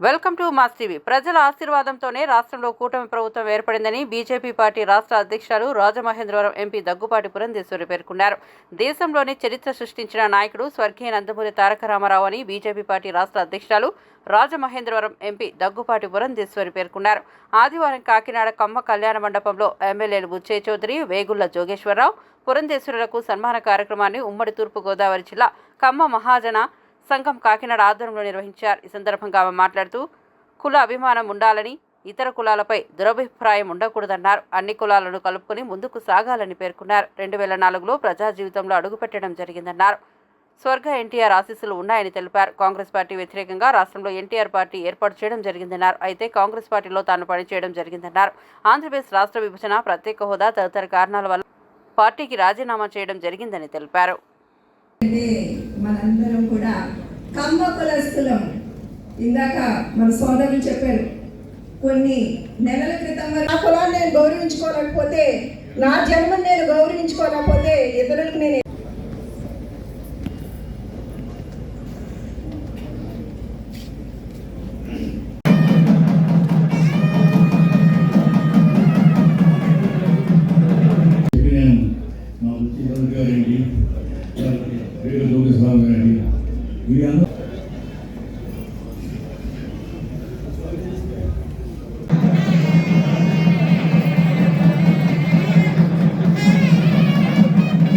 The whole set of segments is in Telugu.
Welcome to mass TV. ప్రజల ఆశీర్వాదంతోనే రాష్ట్రంలో కూటమి ప్రభుత్వం ఏర్పడిందని బీజేపీ పార్టీ రాష్ట్ర అధ్యక్షులు రాజమహేంద్రవరం ఎంపీ దగ్గుపాటి పురంధేశ్వరి పేర్కొన్నారు. దేశంలోని చరిత్ర సృష్టించిన నాయకుడు స్వర్గీయ నందమూరి తారక రామారావు అని బీజేపీ పార్టీ రాష్ట్ర అధ్యక్షులు రాజమహేంద్రవరం ఎంపీ దగ్గుపాటి పురంధేశ్వరి పేర్కొన్నారు. ఆదివారం కాకినాడ కమ్మ కళ్యాణ మండపంలో ఎమ్మెల్యేలు బుచ్చయ్య చౌదరి వేగుళ్ళ జోగేశ్వరరావు పురంధేశ్వరులకు సన్మాన కార్యక్రమాన్ని ఉమ్మడి తూర్పుగోదావరి జిల్లా కమ్మ మహాజన సంఘం కాకినాడ ఆధ్వర్యంలో నిర్వహించారు. ఈ సందర్భంగా ఆమె మాట్లాడుతూ కుల అభిమానం ఉండాలని ఇతర కులాలపై దురభిప్రాయం ఉండకూడదన్నారు. అన్ని కులాలను కలుపుకొని ముందుకు సాగాలని పేర్కొన్నారు. రెండు వేల నాలుగులో ప్రజా జీవితంలో అడుగుపెట్టడం జరిగిందన్నారు. స్వర్గ ఎన్టీఆర్ ఆశీస్సులు ఉన్నాయని తెలిపారు. కాంగ్రెస్ పార్టీ వ్యతిరేకంగా రాష్ట్రంలో ఎన్టీఆర్ పార్టీ ఏర్పాటు చేయడం జరిగిందన్నారు. అయితే కాంగ్రెస్ పార్టీలో తాను పనిచేయడం జరిగిందన్నారు. ఆంధ్రప్రదేశ్ రాష్ట్ర విభజన ప్రత్యేక హోదా తదితర కారణాల వల్ల పార్టీకి రాజీనామా చేయడం జరిగిందని తెలిపారు. అంటే మనందరం కూడా కంబ కులస్తులం. ఇందాక మన సోదరులు చెప్పారు కొన్ని నెలల క్రితం వరకు నా కులాన్ని నేను గౌరవించుకోలేకపోతే నా జన్మని నేను గౌరవించుకోలేకపోతే ఇతరులకు నేను వీరందరూ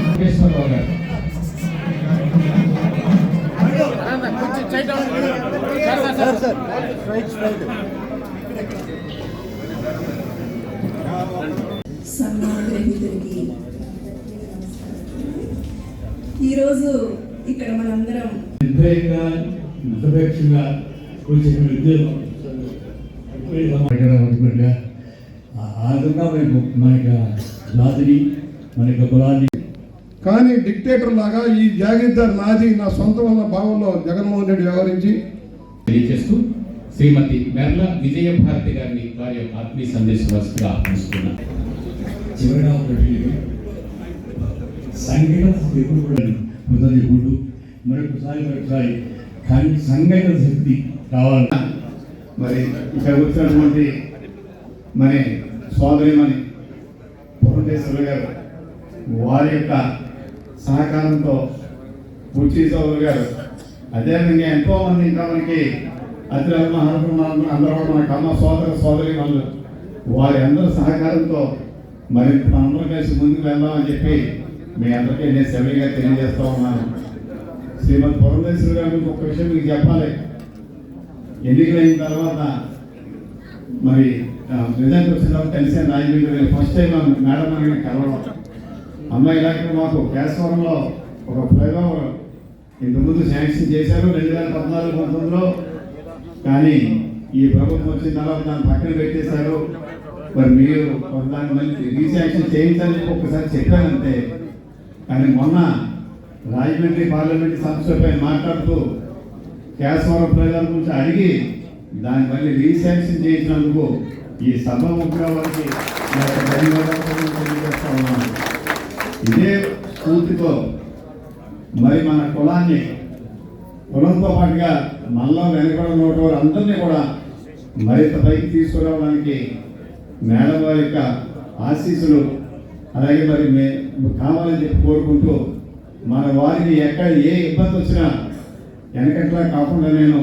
లోకేశ్వరరావు గారు సన్మానగ్రహీతుడికి ఈరోజు ఇక్కడ మనందరం నిర్భయంగా నిరపేక్షంగా వచ్చిన విద్యలు ఆ విధంగా మనకు మనకి జాతిని మనకి కులాన్ని కానీ డిక్టేటర్ లాగా ఈ జాగీర్దార్ నాది నా సొంతం అన్న భావంలో జగన్మోహన్ రెడ్డి వ్యవహరించి తెలియజేస్తూ శ్రీమతి మెర్ల విజయభారతి గారిని వారి యొక్క ఆత్మీయ సందేశవస్తుగా ఆహ్వానిస్తున్నారు చివరిగా ఒకటి సంఘటన ఎప్పుడు కూడా కృతజ్ఞుడు మరొకసారి మరొకసారి. కానీ సంఘటన శక్తి కావాలి. మరి ఇక్కడ వచ్చినటువంటి మరి సోదరిమణి పురంధేశ్వర గారు వారి యొక్క సహకారంతో పూర్తి సోదరు గారు. అదేవిధంగా ఎంతో మంది ఇంకా మనకి అతిరథ మహాత్ములు అందరూ మన కమ్మ సోదర సోదరి వాళ్ళు వారి అందరి సహకారంతో మరి మనందరం కలిసి ముందుకు వెళ్దామని చెప్పి మీ అందరికీ నేను సెవెన్గా తెలియజేస్తా ఉన్నాను. శ్రీమతి పురంధేశ్వరి గారు మీకు ఒక విషయం మీకు చెప్పాలి. ఎన్నికలైన తర్వాత మరి రిజల్ట్ వచ్చినప్పుడు కలిసే రాజమండ్రి ఫస్ట్ టైం మేడం అని కలవడం. అమ్మాయి ఇలాగే మాకు కేశవరంలో ఒక ఫ్లైఓవర్ ఇంతకుముందు శాంక్షన్ చేశారు రెండు వేల పద్నాలుగు పంతొమ్మిదిలో. కానీ ఈ ప్రభుత్వం వచ్చిన తర్వాత దాన్ని పక్కన పెట్టేశారు. మరి మీరు కొంతమంది రీశాంక్షన్ చేయించాలని ఒక్కసారి చెప్పానంటే కానీ మొన్న రాజమండ్రి పార్లమెంట్ సంస్థపై మాట్లాడుతూ కేశవర ప్రజల గురించి అడిగి దాని మళ్ళీ రీశాంక్షన్ చేసినందుకు ఈ సభ ముఖ్యవారికి ధన్యవాదాలు తెలియజేస్తా ఉన్నాను. ఇదే స్ఫూర్తితో మరి మన కులాన్ని కులంతో పాటుగా మనలో వెనకబడిన నోటి అందరినీ కూడా మరింత పైకి తీసుకురావడానికి మేడం వారి యొక్క ఆశీస్సులు అలాగే మరి మే కావాలని చెప్పి కోరుకుంటూ మన వారికి ఎక్కడ ఏ ఇబ్బంది వచ్చినా వెనకట్లా కాకుండా నేను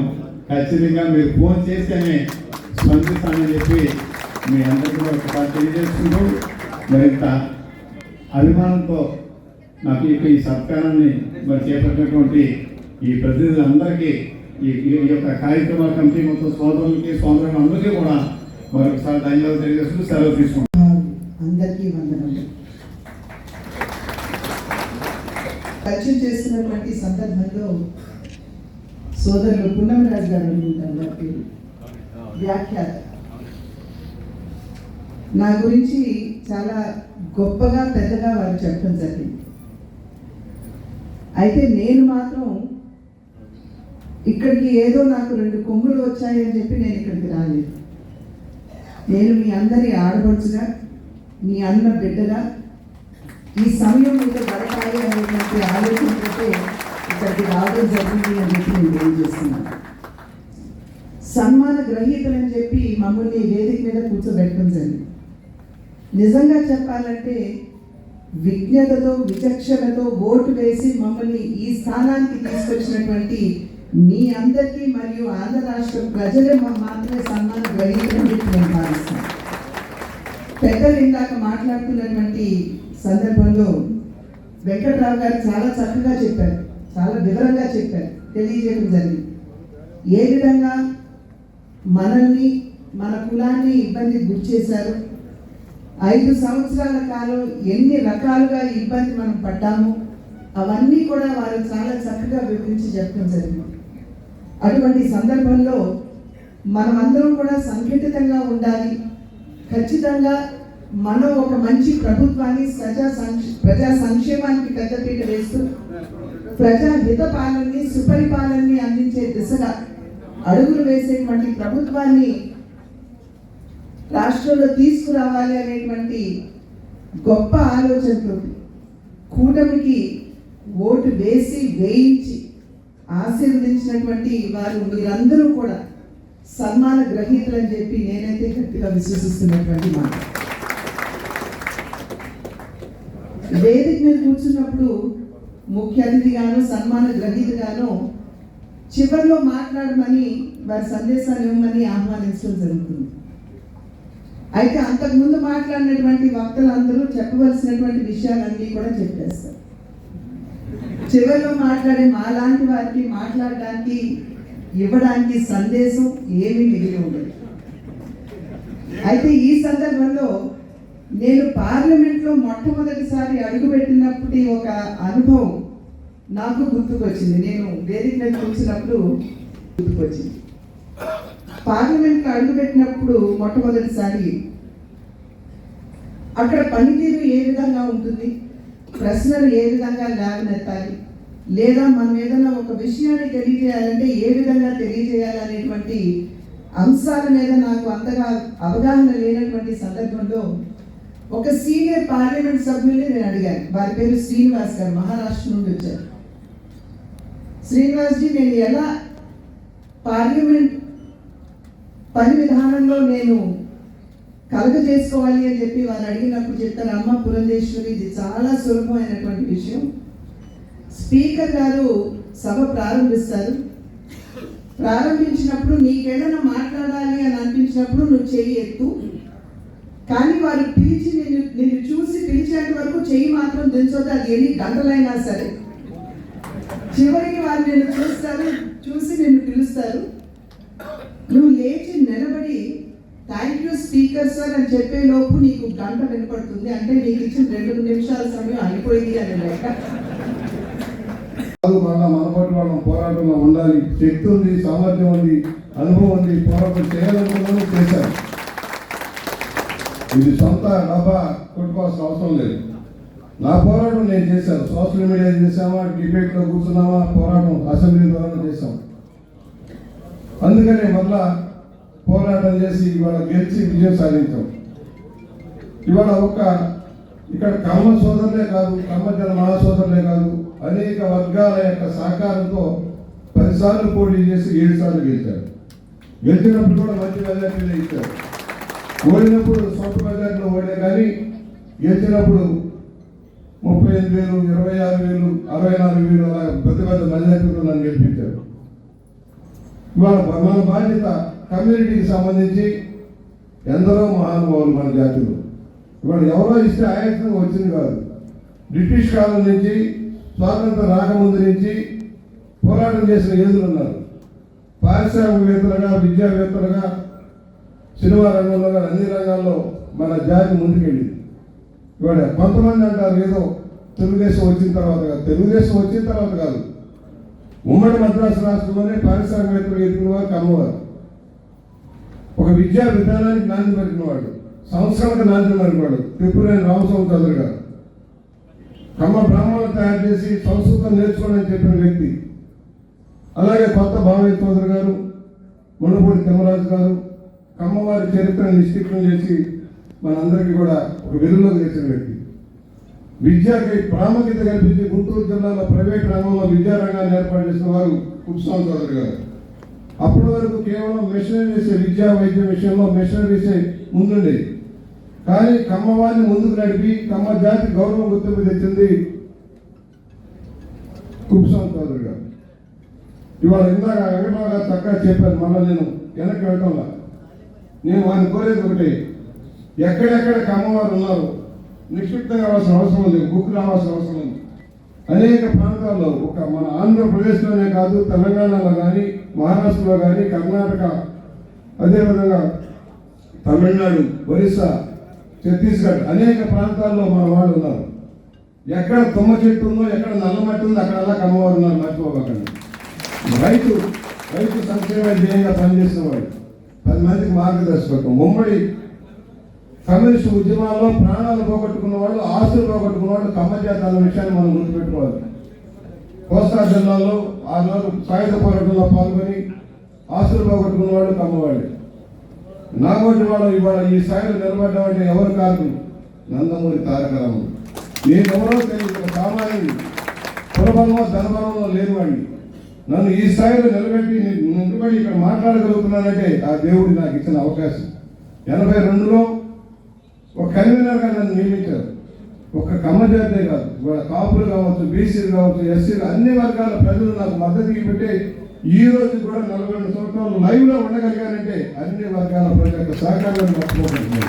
ఖచ్చితంగా మీరు ఫోన్ చేస్తేనే స్పందిస్తానని చెప్పి మీ అందరికీ కూడా ఒకసారి తెలియజేసుకుంటూ మరింత అభిమానంతో నాకు ఈ ఈ సత్కారాన్ని మరి చేపట్టినటువంటి ఈ ప్రతినిధులందరికీ ఈ ఈ యొక్క కార్యక్రమాల కమిటీ మొత్తం సోదరులకి సోదరులందరికీ కూడా మరొకసారి ధన్యవాదాలు తెలియజేస్తూ సెలవు తీసుకుంటాం అందరికీ వందనాలు. పరిచయం చేస్తున్నటువంటి సందర్భంలో సోదరులు పున్నమరాజు గారు అనుకుంటాను వారి పేరు. వ్యాఖ్యాత. నా గురించి చాలా గొప్పగా పెద్దగా వారు చెప్పడం జరిగింది. అయితే నేను మాత్రం ఇక్కడికి ఏదో నాకు రెండు కొమ్ములు వచ్చాయని చెప్పి నేను ఇక్కడికి రాలేదు. నేను మీ అందరి ఆడపడుచుగా మీ అన్న బిడ్డగా ఈ సమయం మీద గడపాలి అనేటువంటి ఆలోచనతో ఇక్కడికి రావడం జరిగింది అని చెప్పి నేను తెలియజేస్తున్నాను. సన్మాన గ్రహీతలని చెప్పి మమ్మల్ని వేదిక మీద కూర్చోబెట్టడం జరిగింది. నిజంగా చెప్పాలంటే విజ్ఞతతో విచక్షణతో ఓటు వేసి మమ్మల్ని ఈ స్థానానికి తీసుకొచ్చినటువంటి మీ అందరికీ మరియు ఆంధ్ర రాష్ట్ర ప్రజలే మాత్రమే సన్మాన గ్రహీతలని చెప్పి నేను భావిస్తాను పెద్దలు ఇందాక మాట్లాడుతున్నటువంటి సందర్భంలో వెంకట్రావు గారు చాలా చక్కగా చెప్పారు చాలా వివరంగా చెప్పారు తెలియజేయడం జరిగింది. ఏ విధంగా మనల్ని మన కులాన్ని ఇబ్బంది గురి చేశారు ఐదు సంవత్సరాల కాలం ఎన్ని రకాలుగా ఇబ్బంది మనం పడ్డాము అవన్నీ కూడా వారు చాలా చక్కగా వివరించి చెప్పడం జరిగింది. అటువంటి సందర్భంలో మనమందరం కూడా సంఘటితంగా ఉండాలి ఖచ్చితంగా మనం ఒక మంచి ప్రభుత్వాన్ని ప్రజా సంక్ష ప్రజా సంక్షేమానికి పెద్దపీట వేస్తూ ప్రజా హిత పాలనని సుపరిపాలనని అందించే దిశగా అడుగులు వేసేటువంటి ప్రభుత్వాన్ని రాష్ట్రంలో తీసుకురావాలి అనేటువంటి గొప్ప ఆలోచనతో కూటమికి ఓటు వేసి వేయించి ఆశీర్వదించినటువంటి వారు మీరందరూ కూడా సన్మాన గ్రహీతలని చెప్పి నేనైతే గట్టిగా విశ్వసిస్తున్నటువంటి మాట. వేదిక మీద కూర్చున్నప్పుడు ముఖ్య అతిథిగాను సన్మాన గ్రహీతగాను చివరిలో మాట్లాడమని వారి సందేశాలు ఇవ్వమని ఆహ్వానించడం జరుగుతుంది. అయితే అంతకుముందు మాట్లాడినటువంటి వక్తలందరూ చెప్పవలసినటువంటి విషయాలన్నీ కూడా చెప్పేస్తారు. చివరిలో మాట్లాడే మాలాంటి వారికి మాట్లాడడానికి ఇవ్వడానికి సందేశం ఏమీ మిగిలి ఉండదు. అయితే ఈ సందర్భంలో నేను పార్లమెంట్లో మొట్టమొదటిసారి అడుగుపెట్టినప్పటి ఒక అనుభవం నాకు గుర్తుకొచ్చింది. నేను వేదిక చూసినప్పుడు గుర్తుకొచ్చింది. పార్లమెంట్లో అడుగుపెట్టినప్పుడు మొట్టమొదటిసారి అక్కడ పనితీరు ఏ విధంగా ఉంటుంది ప్రశ్నలు ఏ విధంగా లేవనెత్తాలి లేదా మనం ఏదైనా ఒక విషయాన్ని తెలియజేయాలంటే ఏ విధంగా తెలియజేయాలనేటువంటి అంశాల మీద నాకు అంతగా అవగాహన లేనటువంటి సందర్భంలో ఒక సీనియర్ పార్లమెంట్ సభ్యుల్ని నేను అడిగాను. వారి పేరు శ్రీనివాస్ గారు మహారాష్ట్ర నుండి వచ్చారు. శ్రీనివాస్ జీ నేను ఎలా పార్లమెంట్ పని విధానంలో నేను కలగ చేసుకోవాలి అని చెప్పి వారు అడిగినప్పుడు చెప్తారు అమ్మ పురంధేశ్వరి ఇది చాలా సులభమైనటువంటి విషయం. స్పీకర్ గారు సభ ప్రారంభిస్తారు. ప్రారంభించినప్పుడు నీకేదైనా మాట్లాడాలి అని అనిపించినప్పుడు నువ్వు చెయ్యి ఎత్తు కానీ వారు పిలిచి నేను నేను చూసి పిలిచేంత వరకు చెయ్యి మాత్రం దించొద్దు అది ఎన్ని గంటలైనా సరే. చివరికి వారు నేను చూస్తారు చూసి నిన్ను పిలుస్తారు. నువ్వు లేచి నిలబడి థ్యాంక్ యూ స్పీకర్ సార్ అని చెప్పే లోపు నీకు గంట వినపడుతుంది. అంటే నీకు ఇచ్చిన రెండు నిమిషాల సమయం అయిపోయింది అని లెక్క. మన మనపాటి వాళ్ళం పోరాటంలో ఉండాలి. శక్తి ఉంది సామర్థ్యం ఉంది అనుభవం ఉంది పోరాటం చేయాలనుకున్నాను చేశారు. ఇది సొంత డబ్బా కొట్టుకోవాల్సిన అవసరం లేదు. నా పోరాటం నేను చేశాను. సోషల్ మీడియా చేసామా డిబేట్లో కూర్చున్నామా? పోరాటం అసెంబ్లీ ద్వారా చేశాం. అందుకనే మళ్ళా పోరాటం చేసి ఇవాళ గెలిచి విజయం సాధించాం. ఇవాళ ఒక ఇక్కడ కమ్మ సోదరులే కాదు కమ్మజన మహాసోదరులే కాదు అనేక వర్గాల యొక్క సహకారంతో పదిసార్లు పోటీ చేసి ఏడు సార్లు గెలిచారు. గెలిచినప్పుడు కూడా మంచి మెజార్టీలో ఇచ్చారు. ఓడినప్పుడు సొంత మెజార్టీలో ఓడే కానీ గెలిచినప్పుడు ముప్పై ఐదు వేలు ఇరవై ఆరు వేలు అరవై నాలుగు వేలు అలా పెద్ద పెద్ద మెజార్టీతో నన్ను గెలిపించారు. ఇవాళ మన బాధ్యత కమ్యూనిటీకి సంబంధించి ఎందరో మహానుభావులు మన జాతిలో. ఇవాళ ఎవరో ఇస్తే ఆయాసంగా వచ్చింది కాదు. బ్రిటిష్ కాలం నుంచి స్వాతంత్రం రాకముందు నుంచి పోరాటం చేసిన యోధులు ఉన్నారు. పారిశ్రామికవేత్తలుగా విద్యావేత్తలుగా సినిమా రంగంలో కానీ అన్ని రంగాల్లో మన జాతి ముందుకెళ్ళింది. ఇవాళ కొంతమంది అంటారు ఏదో తెలుగుదేశం వచ్చిన తర్వాత కాదు. తెలుగుదేశం వచ్చిన తర్వాత కాదు. ఉమ్మడి మద్రాసు రాష్ట్రంలోనే పారిశ్రామికవేత్తలు ఎదుగున్న వారు కమ్మవారు. ఒక విద్యా విధానానికి నాంది పలికినవాడు సంస్కరణకు నాంది పలికినవాడు త్రిపురేని రామస్వామి చంద్ర గారు. కమ్మ బ్రాహ్మణులు తయారు చేసి సంస్కృతం నేర్చుకోవాలని చెప్పిన వ్యక్తి. అలాగే కొత్త భావయ్య గారు మునుపూడి తిమ్మరాజు గారు కమ్మవారి చరిత్రను నిశ్చితం చేసి మనందరికీ కూడా ఒక వెలుగులో తెచ్చిన వ్యక్తి. విద్యకి ప్రాముఖ్యత కల్పించి గుంటూరు జిల్లాలో ప్రైవేట్ రంగంలో విద్యా రంగాన్ని ఏర్పాటు చేసిన వారు కుప్స్వామి చౌదరి గారు. అప్పటి వరకు కేవలం మిషనరీస్ విద్యా వైద్య విషయంలో మిషనరీస్ ముందుండేది కానీ కమ్మవారిని ముందుకు నడిపి కమ్మ జాతి గౌరవం గుర్తింపు తెచ్చింది కుప్స్వామి చౌదరి గారు. ఇవాళ ఇందాక వెంకటరావు గారు చక్కగా చెప్పారు మళ్ళీ నేను వెనక్కి వెళ్ళటంలా నేను వారిని కోరేది ఒకటి. ఎక్కడెక్కడ కమ్మవారు ఉన్నారు? నిక్షిప్తంగా రావాల్సిన అవసరం ఉంది. గుక్కు రావాల్సిన అవసరం ఉంది. అనేక ప్రాంతాల్లో ఒక మన ఆంధ్రప్రదేశ్లోనే కాదు తెలంగాణలో కానీ మహారాష్ట్రలో కానీ కర్ణాటక అదేవిధంగా తమిళనాడు ఒరిస్సా ఛత్తీస్గఢ్ అనేక ప్రాంతాల్లో మన వాళ్ళు ఉన్నారు. ఎక్కడ తుమ్మ చెట్టు ఉందో ఎక్కడ నల్లమట్టి ఉందో అక్కడ కమ్మవారు ఉన్నారు మర్చిపోకండి. రైతు రైతు సంక్షేమ ధ్యేయంగా పనిచేసిన వాళ్ళు పది మందికి మార్గదర్శకత్వం. ఉమ్మడి కమ్యూనిస్ట్ ఉద్యమాల్లో ప్రాణాలు పోగొట్టుకున్న వాళ్ళు ఆస్తులు పోగొట్టుకున్న వాళ్ళు కమ్మజాతి విషయాన్ని మనం గుర్తుపెట్టుకోవాలి. కోస్తా జిల్లాలో ఆ రోజు సాయుధ పోరాటంలో పాల్గొని ఆస్తులు పోగొట్టుకున్న వాళ్ళు కమ్మవాళ్ళు నాగోటి వాళ్ళు ఇవాళ ఈ స్థాయిలో నిలబడ్డం అంటే ఎవరు కాదు? నందమూరి తారక రాముడు. నేను ఎవరో తెలియదు సామాన్యుడు. కులబలంలో ధనబలమో లేని వాడిని నన్ను ఈ స్థాయిలో నిలబెట్టి నేను నిలబడి ఇక్కడ మాట్లాడగలుగుతున్నానంటే ఆ దేవుడు నాకు ఇచ్చిన అవకాశం. ఎనభై రెండులో ఒక కన్వీనర్గా నన్ను నియమించారు. ఒక కమ్మజాతే కాదు. ఇవాళ కాపులు కావచ్చు బీసీలు కావచ్చు ఎస్సీలు అన్ని వర్గాల ప్రజలు నాకు మద్దతు పెట్టి ఈ రోజు కూడా నలభై రెండు సంవత్సరాలు లైవ్లో ఉండగలిగానంటే అన్ని వర్గాల ప్రజల యొక్క సహకారాన్ని మర్చిపోకుండా